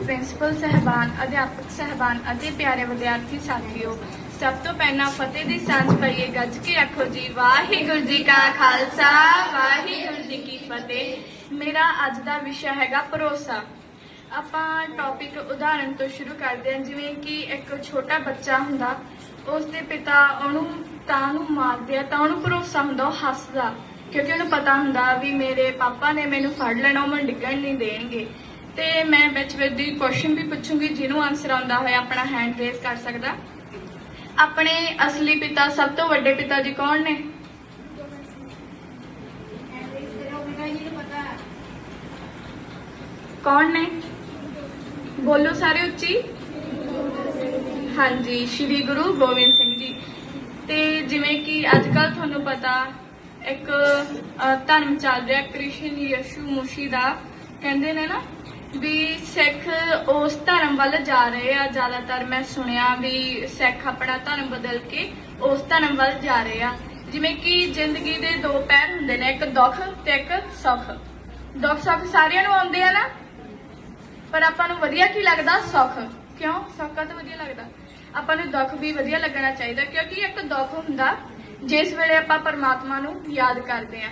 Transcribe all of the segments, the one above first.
Principal ਸਹਿਬਾਨ, ਅਧਿਆਪਕ ਸਹਿਬਾਨ ਅਤੇ ਪਿਆਰੇ ਵਿਦਿਆਰਥੀ ਸਾਥੀਓ, ਸਭ ਤੋਂ ਪਹਿਲਾਂ ਫਤਿਹ ਦੀ ਸਾਂਝ ਪਈਏ ਗੱਜ ਕੇ ਆਖੋ ਜੀ, ਵਾਹਿਗੁਰੂ ਜੀ ਕਾ ਖਾਲਸਾ, ਵਾਹਿਗੁਰੂ ਜੀ ਕੀ ਫਤਿਹ। ਮੇਰਾ ਅੱਜ ਦਾ ਵਿਸ਼ਾ ਹੈਗਾ ਭਰੋਸਾ। ਆਪਾਂ ਟੌਪਿਕ ਉਦਾਹਰਣ ਤੋਂ ਸ਼ੁਰੂ ਕਰਦੇ ਹਾਂ, ਜਿਵੇਂ ਕਿ ਇੱਕ ਛੋਟਾ ਬੱਚਾ ਹੁੰਦਾ ਉਸ ਦੇ ਪਿਤਾ ਉਹਨੂੰ ਤਾਂ ਨੂੰ ਮਾਰਦੇ ਆ, ਤਾਂ ਉਹਨੂੰ ਭਰੋਸਾ ਹੁੰਦਾ, ਉਹ ਹੱਸਦਾ, ਕਿਉਂਕਿ ਉਹਨੂੰ ਪਤਾ ਹੁੰਦਾ ਵੀ ਮੇਰੇ ਪਾਪਾ ਨੇ ਮੈਨੂੰ ਫੜ ਲੈਣਾ, ਉਹ ਮੈਨੂੰ ਡਿੱਗਣ ਨਹੀਂ ਦੇਣਗੇ। ਤੇ ਮੈਂ ਵਿੱਚ ਵਿੱਚ ਦੀ ਕੁਐਸਚਨ ਵੀ ਪੁੱਛੂੰਗੀ, ਜਿਹਨੂੰ ਆਨਸਰ ਆਉਂਦਾ ਹੋਇਆ, ਆਪਣਾ ਹੈਂਡ ਰੇਜ਼ ਕਰ ਸਕਦਾ। ਆਪਣੇ ਅਸਲੀ ਪਿਤਾ, ਸਭ ਤੋਂ ਵੱਡੇ ਪਿਤਾ ਜੀ ਕੌਣ ਨੇ? ਕੌਣ ਨੇ? ਬੋਲੋ ਸਾਰੇ ਉੱਚੀ। ਹਾਂਜੀ, ਸ਼੍ਰੀ ਗੁਰੂ ਗੋਬਿੰਦ ਸਿੰਘ ਜੀ। ਤੇ ਜਿਵੇਂ ਕਿ ਅੱਜ ਕੱਲ ਤੁਹਾਨੂੰ ਪਤਾ, ਇੱਕ ਧਰਮ ਚੱਲ ਰਿਹਾ, ਕ੍ਰਿਸ਼ਨ ਯਸ਼ੂ ਮੁਸ਼ੀ ਦਾ। ਕਹਿੰਦੇ ਨੇ ਨਾ ਵੀ ਸਿੱਖ ਉਸ ਧਰਮ ਵੱਲ ਜਾ ਰਹੇ ਆ ਜ਼ਿਆਦਾਤਰ ਮੈਂ ਸੁਣਿਆ ਵੀ ਸਿੱਖ ਆਪਣਾ ਧਰਮ ਬਦਲ ਕੇ ਉਸ ਧਰਮ ਵੱਲ ਜਾ ਰਹੇ ਆ। ਜਿਵੇਂ ਕਿ ਜ਼ਿੰਦਗੀ ਦੇ ਦੋ ਪੈਰ ਹੁੰਦੇ ਨੇ, ਇੱਕ ਦੁੱਖ ਤੇ ਇੱਕ ਸੁੱਖ। ਦੁੱਖ ਸੁੱਖ ਸਾਰਿਆਂ ਨੂੰ ਆਉਂਦੇ ਆ ਨਾ? ਪਰ ਆਪਾਂ ਨੂੰ ਵਧੀਆ ਕੀ ਲੱਗਦਾ? ਸੁੱਖ। ਕਿਉਂ? ਸੁੱਖ ਤਾਂ ਵਧੀਆ ਲੱਗਦਾ। ਆਪਾਂ ਨੂੰ ਦੁੱਖ ਵੀ ਵਧੀਆ ਲੱਗਣਾ ਚਾਹੀਦਾ, ਕਿਉਂਕਿ ਇੱਕ ਦੁੱਖ ਹੁੰਦਾ, ਜਿਸ ਵੇਲੇ ਆਪਾਂ ਪਰਮਾਤਮਾ ਨੂੰ ਯਾਦ ਕਰਦੇ ਆ।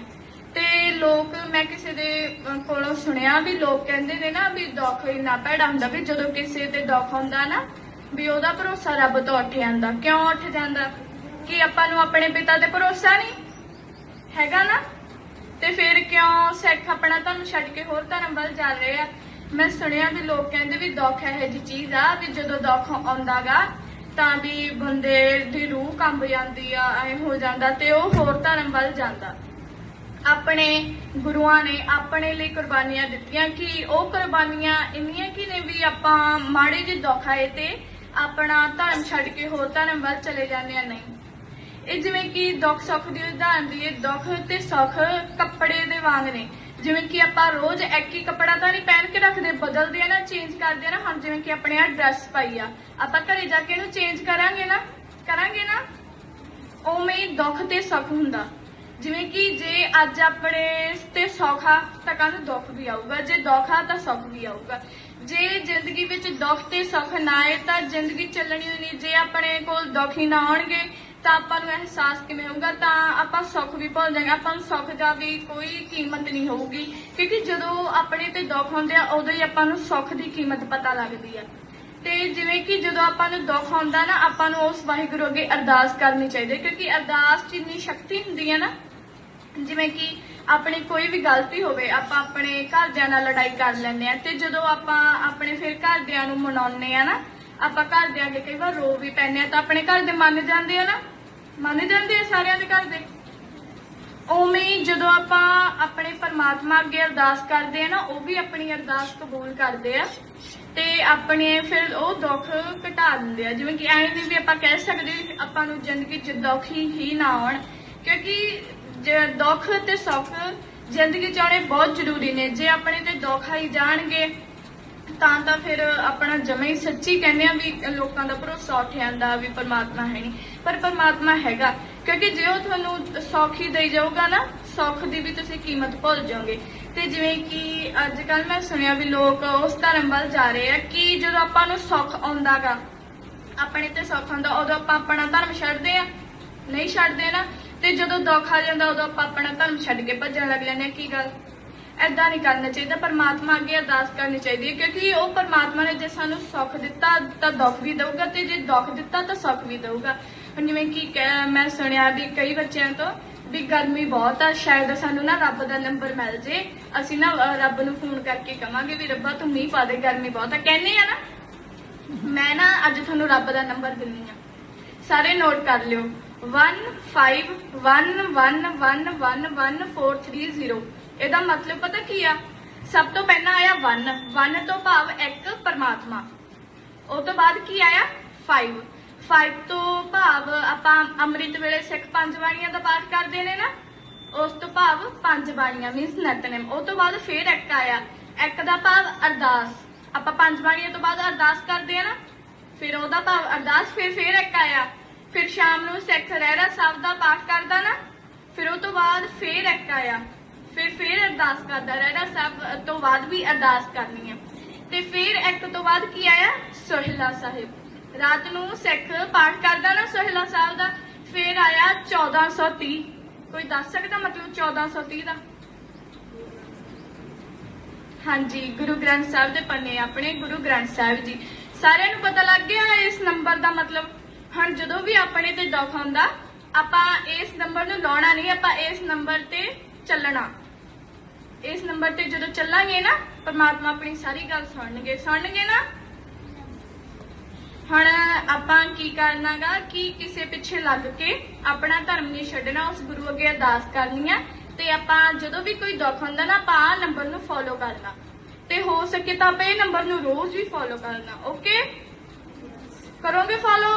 ਤੇ ਲੋਕ ਮੈਂ ਕਿਸੇ ਦੇ ਕੋਲੋਂ ਸੁਣਿਆ ਵੀ ਲੋਕ ਕਹਿੰਦੇ ਨੇ ਨਾ ਵੀ ਦੁੱਖ ਇੰਨਾ ਭੈੜਾ ਹੁੰਦਾ ਵੀ ਜਦੋਂ ਕਿਸੇ ਤੇ ਦੁੱਖ ਹੁੰਦਾ ਨਾ ਵੀ ਉਹਦਾ ਭਰੋਸਾ ਰੱਬ ਤੋਂ ਉੱਠ ਜਾਂਦਾ ਕਿਉਂ ਉੱਠ ਜਾਂਦਾ? ਕਿ ਆਪਾਂ ਨੂੰ ਆਪਣੇ ਪਿਤਾ ਤੇ ਭਰੋਸਾ ਨਹੀਂ? ਹੈਗਾ ਨਾ? ਤੇ ਫਿਰ ਕਿਉਂ ਸਿੱਖ ਆਪਣਾ ਧਰਮ ਛੱਡ ਕੇ ਹੋਰ ਧਰਮ ਵੱਲ ਜਾ ਰਹੇ ਆ? ਮੈਂ ਸੁਣਿਆ ਵੀ ਲੋਕ ਕਹਿੰਦੇ ਵੀ ਦੁੱਖ ਇਹੋ ਜਿਹੀ ਚੀਜ਼ ਆ ਵੀ ਜਦੋਂ ਦੁੱਖ ਆਉਂਦਾਗਾ ਤਾਂ ਵੀ ਬੰਦੇ ਦੀ ਰੂਹ ਕੰਬ ਜਾਂਦੀ ਆ, ਐ ਹੋ ਜਾਂਦਾ ਤੇ ਉਹ ਹੋਰ ਧਰਮ ਵੱਲ ਜਾਂਦਾ। ਆਪਣੇ ਗੁਰੂਆਂ ਨੇ ਆਪਣੇ ਲਈ ਕੁਰਬਾਨੀਆਂ ਦਿੱਤੀਆਂ ਕਿ ਉਹ ਕੁਰਬਾਨੀਆਂ ਇੰਨੀਆਂ ਕਿ ਨੇ ਵੀ ਆਪਾਂ ਮਾੜੇ ਜਿਹੇ ਦੁੱਖ ਆਏ ਤੇ ਆਪਣਾ ਧਰਮ ਛੱਡ ਕੇ ਹੋਰ ਧਰਮ ਵੱਲ ਚਲੇ ਜਾਂਦੇ ਆ ਨਹੀਂ। ਇਹ ਜਿਵੇਂ ਕਿ ਦੁੱਖ ਸੁੱਖ ਦੀ ਉਦਾਹਰਨ ਦੀ ਦੁੱਖ ਤੇ ਸੁੱਖ ਕੱਪੜੇ ਦੇ ਵਾਂਗ ਨੇ। ਜਿਵੇਂ ਕਿ ਆਪਾਂ ਰੋਜ਼ ਇੱਕ ਹੀ ਕੱਪੜਾ ਤਾਂ ਨਹੀਂ ਪਹਿਨ ਕੇ ਰੱਖਦੇ, ਬਦਲਦੇ ਆ ਨਾ ਚੇਂਜ ਕਰਦੇ ਆ ਨਾ, ਹੁਣ ਜਿਵੇਂ ਕਿ ਆਪਣੇ ਆ ਡਰੈਸ ਪਾਈ ਆ। ਆਪਾਂ ਘਰੇ ਜਾ ਕੇ ਇਹਨੂੰ ਚੇਂਜ ਕਰਾਂਗੇ ਨਾ? ਕਰਾਂਗੇ ਨਾ? ਉਵੇਂ ਹੀ ਦੁੱਖ ਤੇ ਸੁੱਖ ਹੁੰਦਾ। ਜਿਵੇਂ ਕਿ ਜੇ ਅੱਜ ਆਪਣੇ ਤੇ ਸੌਖਾ ਤਾਂ ਕੱਲ ਨੂੰ ਦੁੱਖ ਵੀ ਆਊਗਾ, ਜੇ ਦੁੱਖ ਆ ਤਾਂ ਸੁੱਖ ਵੀ ਆਊਗਾ। ਜੇ ਜ਼ਿੰਦਗੀ ਵਿੱਚ ਦੁੱਖ ਤੇ ਸੁੱਖ ਨਾ ਆਏ ਤਾਂ ਜ਼ਿੰਦਗੀ ਚੱਲਣੀ ਨਹੀਂ, ਜੇ ਆਪਣੇ ਕੋਲ ਦੁੱਖ ਹੀ ਨਾ ਆਉਣਗੇ ਤਾਂ ਆਪਾਂ ਨੂੰ ਅਹਿਸਾਸ ਕਿਵੇਂ ਹੋਊਗਾ? ਤਾਂ ਆਪਾਂ ਸੁੱਖ ਵੀ ਭੁੱਲ ਜਾਵਾਂਗੇ, ਆਪਾਂ ਨੂੰ ਸੁੱਖ ਦਾ ਵੀ ਕੋਈ ਕੀਮਤ ਨਹੀਂ ਹੋਊਗੀ। ਕਿਉਂਕਿ ਜਦੋਂ ਆਪਣੇ ਤੇ ਦੁੱਖ ਹੁੰਦੇ ਆ, ਉਦੋਂ ਹੀ ਆਪਾਂ ਨੂੰ ਸੁੱਖ ਦੀ ਕੀਮਤ ਪਤਾ ਲੱਗਦੀ ਆ। ਤੇ ਜਿਵੇਂ ਕਿ ਜਦੋਂ ਆਪਾਂ ਨੂੰ ਦੁੱਖ ਆਉਂਦਾ ਨਾ, ਆਪਾਂ ਨੂੰ ਉਸ ਵਾਹਿਗੁਰੂ ਅੱਗੇ ਅਰਦਾਸ ਕਰਨੀ ਚਾਹੀਦੀ ਹੈ ਕਿਉਂਕਿ ਅਰਦਾਸ 'ਚ ਇੰਨੀ ਸ਼ਕਤੀ ਹੁੰਦੀ ਹੈ ਨਾ ਜਿਵੇਂ ਕਿ ਆਪਣੀ ਕੋਈ ਵੀ ਗਲਤੀ ਹੋਵੇ, ਆਪਾਂ ਆਪਣੇ ਘਰਦਿਆਂ ਨਾਲ ਲੜਾਈ ਕਰ ਲੈਂਦੇ ਆ ਤੇ ਜਦੋਂ ਆਪਾਂ ਆਪਣੇ ਫਿਰ ਘਰਦਿਆਂ ਨੂੰ ਮਨਾਉਂਦੇ ਆ ਨਾ, ਆਪਾਂ ਘਰਦਿਆਂ ਅੱਗੇ ਕਈ ਵਾਰ ਰੋ ਵੀ ਪੈਂਦੇ ਆ ਤਾਂ ਆਪਣੇ ਘਰ ਦੇ ਮੰਨ ਜਾਂਦੇ ਆ ਨਾ? ਮੰਨ ਜਾਂਦੇ ਆ ਸਾਰਿਆਂ ਦੇ ਘਰ ਦੇ? ਉਵੇਂ ਹੀ ਜਦੋਂ ਆਪਾਂ ਆਪਣੇ ਪਰਮਾਤਮਾ ਅੱਗੇ ਅਰਦਾਸ ਕਰਦੇ ਆ ਨਾ, ਉਹ ਵੀ ਆਪਣੀ ਅਰਦਾਸ ਕਬੂਲ ਕਰਦੇ ਆ ਤੇ ਆਪਣੇ ਫਿਰ ਉਹ ਦੁੱਖ ਘਟਾ ਦਿੰਦੇ ਆ। ਜਿਵੇਂ ਕਿ ਐਵੇਂ ਨਹੀਂ ਵੀ ਆਪਾਂ ਕਹਿ ਸਕਦੇ ਆਪਾਂ ਨੂੰ ਜ਼ਿੰਦਗੀ 'ਚ ਦੁੱਖ ਹੀ ਹੀ ਨਾ ਆਉਣ, ਕਿਉਂਕਿ ਜੇ ਦੁੱਖ ਤੇ ਸੁੱਖ ਜ਼ਿੰਦਗੀ 'ਚ ਆਉਣੇ ਬਹੁਤ ਜ਼ਰੂਰੀ ਨੇ। ਜੇ ਆਪਣੇ ਤੇ ਦੁੱਖ ਆਈ ਜਾਣਗੇ, ਤਾਂ ਤਾਂ ਫਿਰ ਆਪਣਾ ਜਮੇ ਹੀ ਸੱਚੀ ਕਹਿੰਦੇ ਆ ਵੀ ਲੋਕਾਂ ਦਾ ਭਰੋਸਾ ਉੱਠ ਜਾਂਦਾ ਵੀ ਪਰਮਾਤਮਾ ਹੈ ਨਹੀਂ। ਪਰ ਪਰਮਾਤਮਾ ਹੈਗਾ, ਕਿਉਂਕਿ ਜੇ ਉਹ ਤੁਹਾਨੂੰ ਸੌਖ ਹੀ ਦੇਈ ਜਾਊਗਾ ਨਾ, ਸੁੱਖ ਦੀ ਵੀ ਤੁਸੀਂ ਕੀਮਤ ਭੁੱਲ ਜਾਓਗੇ। ਤੇ ਜਿਵੇਂ ਕਿ ਅੱਜ ਕੱਲ ਮੈਂ ਸੁਣਿਆ ਵੀ ਲੋਕ ਉਸ ਧਰਮ ਵੱਲ ਜਾ ਰਹੇ ਆ ਕਿ ਜਦੋਂ ਆਪਾਂ ਨੂੰ ਸੁੱਖ ਆਉਂਦਾਗਾ, ਆਪਣੇ ਤੇ ਸੁੱਖ ਆਉਂਦਾ, ਉਦੋਂ ਆਪਾਂ ਆਪਣਾ ਧਰਮ ਛੱਡਦੇ ਆ। ਨਹੀਂ ਛੱਡਦੇ ਨਾ ਤੇ ਜਦੋਂ ਦੁੱਖ ਆ ਜਾਂਦਾ, ਉਦੋਂ ਆਪਾਂ ਆਪਣਾ ਧਰਮ ਛੱਡ ਕੇ ਭੱਜਣ ਲੱਗ ਜਾਂਦੇ ਆ ਕੀ ਗੱਲ? ਐਦਾਂ ਨਹੀਂ ਕਰਨਾ ਚਾਹੀਦਾ। ਪਰਮਾਤਮਾ ਅੱਗੇ ਅਰਦਾਸ ਕਰਨੀ ਚਾਹੀਦੀ ਹੈ, ਕਿਉਂਕਿ ਉਹ ਪਰਮਾਤਮਾ ਨੇ ਜੇ ਸਾਨੂੰ ਸੁੱਖ ਦਿੱਤਾ ਤਾਂ ਦੁੱਖ ਵੀ ਦਊਗਾ ਤੇ ਜੇ ਦੁੱਖ ਦਿੱਤਾ ਤਾਂ ਸੁੱਖ ਵੀ ਦਊਗਾ। ਜਿਵੇਂ ਕਿ ਮੈਂ ਸੁਣਿਆ ਵੀ ਕਈ ਬੱਚਿਆਂ ਤੋਂ ਵੀ ਗਰਮੀ ਬਹੁਤ ਆ, ਸ਼ਾਇਦ ਸਾਨੂੰ ਨਾ ਰੱਬ ਦਾ ਨੰਬਰ ਮਿਲ ਜੇ। ਅਸੀਂ ਨਾ ਰੱਬ ਨੂੰ ਫੋਨ ਕਰਕੇ ਕਵਾਂਗੇ ਵੀ ਰੱਬਾ ਤੂੰ ਮੀਂਹ ਪਾ ਦੇ, ਗਰਮੀ ਬਹੁਤ ਆ। ਕਹਿੰਦੇ ਆ ਨਾ, ਮੈਂ ਨਾ ਅੱਜ ਤੁਹਾਨੂੰ ਰੱਬ ਦਾ ਨੰਬਰ ਦਿੰਨੀ ਆ ਸਾਰੇ ਨੋਟ ਕਰ ਲਿਓ। 15111111430 ਇਹਦਾ ਮਤਲਬ ਪਤਾ ਕੀ ਆ? ਸਭ ਤੋਂ ਪਹਿਲਾਂ ਆਇਆ 1 1 ਤੋਂ ਭਾਵ ਇੱਕ ਪਰਮਾਤਮਾ। ਉਹ ਤੋਂ ਬਾਅਦ ਕੀ ਆਇਆ? 5 5 ਤੋਂ ਭਾਵ ਆਪਾਂ ਅੰਮ੍ਰਿਤ ਵੇਲੇ ਸਿੱਖ ਪੰਜ ਬਾਣੀਆਂ ਦਾ ਪਾਠ ਕਰਦੇ ਨੇ ਨਾ, ਉਸ ਤੋਂ ਭਾਵ ਪੰਜ ਬਾਣੀਆਂ ਮੀਨਸ ਨਿਤਨੇਮ। ਉਹ ਤੋਂ ਬਾਅਦ ਫੇਰ ਇੱਕ ਆਇਆ। ਇੱਕ ਦਾ ਭਾਵ ਅਰਦਾਸ। ਆਪਾਂ ਪੰਜ ਬਾਣੀਆਂ ਤੋਂ ਬਾਅਦ ਅਰਦਾਸ ਕਰਦੇ ਆ ਨਾ, ਫਿਰ ਉਹਦਾ ਭਾਵ ਅਰਦਾਸ, ਫਿਰ ਫੇਰ ਇੱਕ ਆਇਆ। ਫਿਰ ਸ਼ਾਮ ਨੂੰ ਸਿੱਖ ਰਹਿਰਾ ਸਾਹਿਬ ਦਾ ਪਾਠ ਕਰਦਾ ਨਾ, ਫਿਰ ਉਹ ਤੋਂ ਬਾਅਦ ਫੇਰ ਇੱਕ ਆਇਆ। ਫਿਰ ਫੇਰ ਅਰਦਾਸ ਕਰਦਾ, ਰਹਿਰਾ ਸਾਹਿਬ ਤੋਂ ਬਾਅਦ ਵੀ ਅਰਦਾਸ ਕਰਨੀ ਹੈ ਤੇ ਫਿਰ ਇੱਕ ਤੋਂ ਬਾਅਦ ਕੀ ਆਇਆ? ਸੋਹਿਲਾ ਸਾਹਿਬ। ਰਾਤ ਨੂੰ ਸਿੱਖ ਪਾਠ ਕਰਦਾ ਨਾ ਸੋਹਿਲਾ ਸਾਹਿਬ ਦਾ, ਫਿਰ ਆਇਆ 1430 ਕੋਈ ਦੱਸ ਸਕਦਾ ਮਤਲਬ 1430 ਦਾ? ਹਾਂਜੀ, ਗੁਰੂ ਗ੍ਰੰਥ ਸਾਹਿਬ ਦੇ ਪੰਨੇ ਆਪਣੇ, ਗੁਰੂ ਗ੍ਰੰਥ ਸਾਹਿਬ ਜੀ। ਸਾਰਿਆਂ ਨੂੰ ਪਤਾ ਲੱਗ ਗਿਆ ਇਸ ਨੰਬਰ ਦਾ ਮਤਲਬ? ਹੁਣ ਜਦੋਂ ਵੀ ਆਪਣੇ ਤੇ ਦੁੱਖ ਹੁੰਦਾ, ਆਪਾਂ ਇਸ ਨੰਬਰ ਨੂੰ ਲਾਉਣਾ ਨਹੀਂ, ਆਪਾਂ ਇਸ ਨੰਬਰ ਤੇ ਚੱਲਣਾ। ਇਸ ਨੰਬਰ ਤੇ ਜਦੋਂ ਚੱਲਾਂਗੇ ਨਾ, ਪਰਮਾਤਮਾ ਆਪਣੀ ਸਾਰੀ ਗੱਲ ਸੁਣਨਗੇ। ਸੁਣਨਗੇ ਨਾ? ਹੁਣ ਆਪਾਂ ਕੀ ਕਰਨਾਗਾ ਕਿ ਕਿਸੇ ਪਿੱਛੇ ਲੱਗ ਕੇ ਆਪਣਾ ਧਰਮ ਨਹੀਂ ਛੱਡਣਾ, ਉਸ ਗੁਰੂ ਅੱਗੇ ਅਰਦਾਸ ਕਰਨੀ ਆ, ਤੇ ਆਪਾਂ ਜਦੋਂ ਵੀ ਕੋਈ ਦੁੱਖ ਹੁੰਦਾ ਨਾ, ਆਪਾਂ ਆਹ ਨੰਬਰ ਨੂੰ ਫੋਲੋ ਕਰਨਾ। ਤੇ ਹੋ ਸਕੇ ਤਾਂ ਆਪਾਂ ਇਹ ਨੰਬਰ ਨੂੰ ਰੋਜ਼ ਵੀ ਫੋਲੋ ਕਰਨਾ ਓਕੇ ਕਰੋਗੇ ਫੋਲੋ